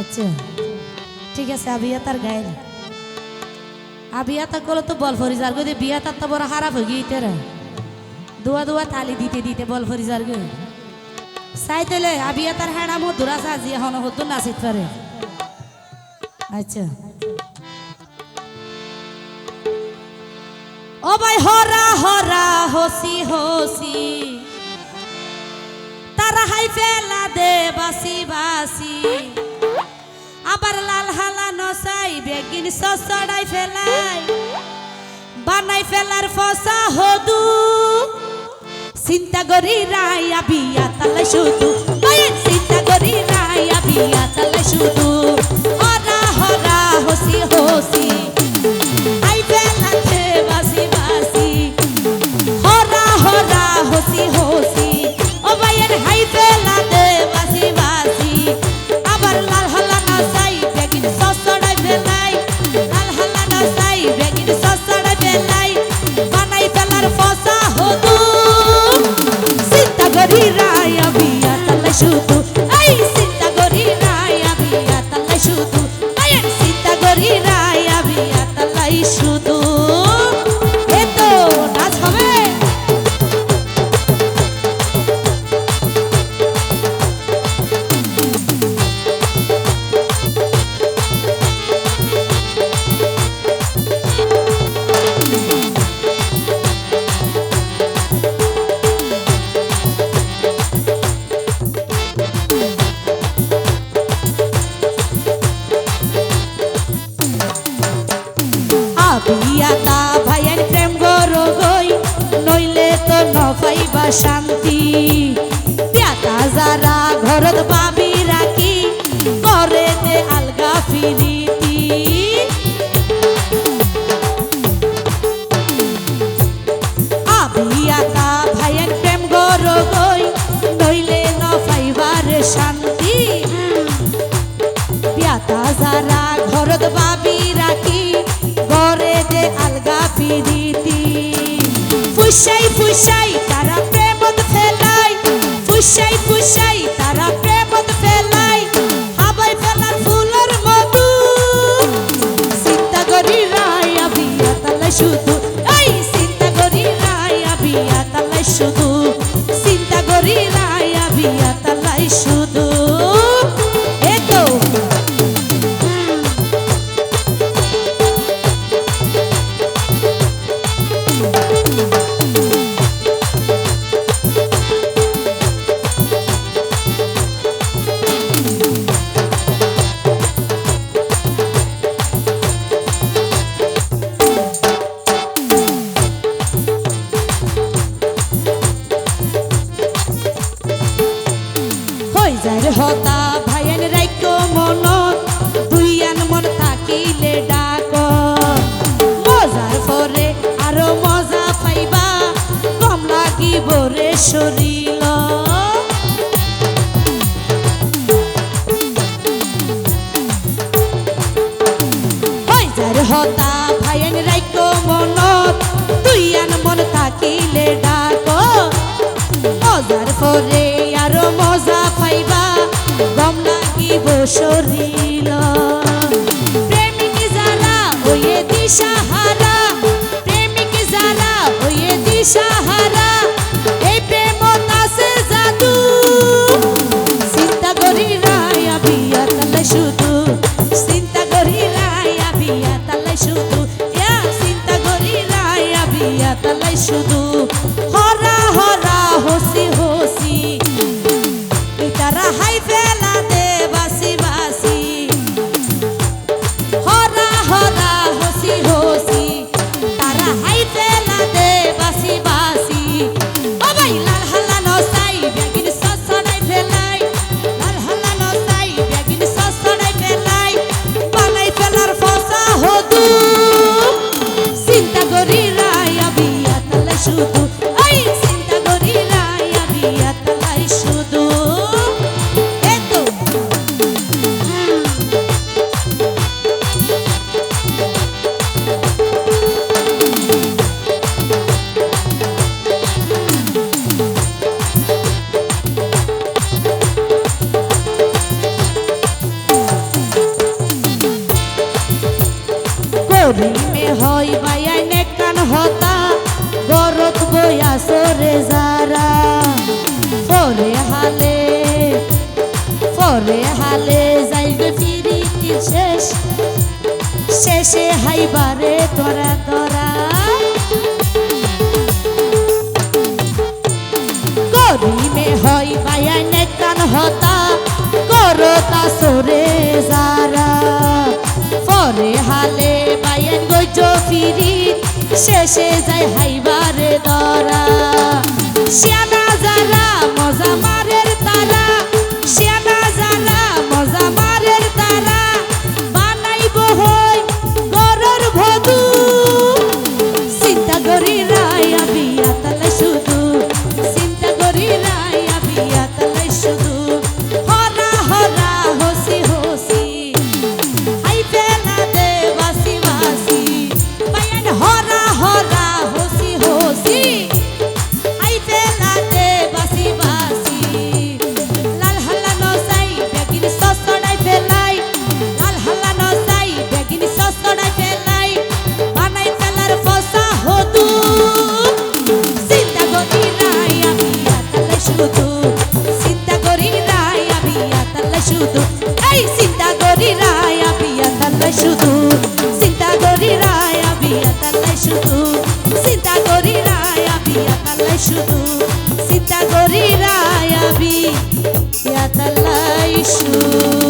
আচ্ছা ঠিক আছে আবিয়া তার গায়ে আবিয়া তা করল তো বল ফরিজার গো বিয়া তার তো বড় খারাপ হয়ে গিয়ে তেরা দুয়া দুয়া থালি দিতে দিতে বল ফরিজার গো চাইতেলে আবিয়া তার হ্যাঁ মো দুরা সাজি হন হতো নাচিত পারে আচ্ছা। ও ভাই হরা হরা হসি হসি। তারা হাই ফেলা দে বাসি আবার লাল হালা নসাই, বেগিন সসড়াই ফেলাই। বানাই ফেলার ফসা হদু। চিন্তা করি রায়া বিয়া তালে শুধু। চিন্তা করি রায়া বিয়া তালে শুধু। হরা হরা, হসি হসি। আবিয়াতা ভাইয়ের প্রেম গরো গই নইলে তো নফাইবা শান্তি। পিয়াতা যারা ঘরত বাবি রাখি করে দে আলগা ফিরিতি ফুসাই ফুসাই তারা প্রেমত ফেলাই ফুসাই ফুসাই তারা প্রেমত ফেলাই হাবাই ফেলার ফুলের মধু। চিন্তা করি রায়া বিয়া তালে শুধু। এই চিন্তা করি রায়া বিয়া তালে শুধু। চিন্তা করি রায়া বিয়া তালাই শুধু। যায় হতা, ভাইয়ের রাইকো মনত দুই আন মন থাকিলে ডাক। মজার পরে আরও মজা পাইবা, কম লাগিব রে শরীর। হতা, ভাইয়ের রাইকো মনত দুই আন মন থাকিলে ডাক। মজার পরে আরও মজা শরীর। প্রেমিক যারা ওয়ে দিশাহারা, প্রেমিক যারা ওয়ে দিশাহারা, এই প্রেম আছে জাদু। চিন্তা করি রায়া বিয়া তালে শুধু চিন্তা করি রায়া বিয়া তালে শুধু। ইয়া চিন্তা করি রায়া বিয়া তালে শুধু। সরে যারা, পরে হালে পরে হালে যাইবে ফিরিতি শেষ। শেষে হাইবারে তোরা তোরা। গরিমে হয় বাইয়াই নেকান হতা করতা সরে যারা। পরে হালে বাইয়েন গইজ ফিরি। শেষে যায় হাইবারে দরা। শিয়ানা যারা মজা মারের শুধু এই চিন্তা করি রায়া বিয়া আতালে শুধু চিন্তা করি রায়া বিয়া আতালে শুধু চিন্তা করি রায়া বিয়া আতালে শুধু চিন্তা করি রায়া বিয়া আতালে শুধু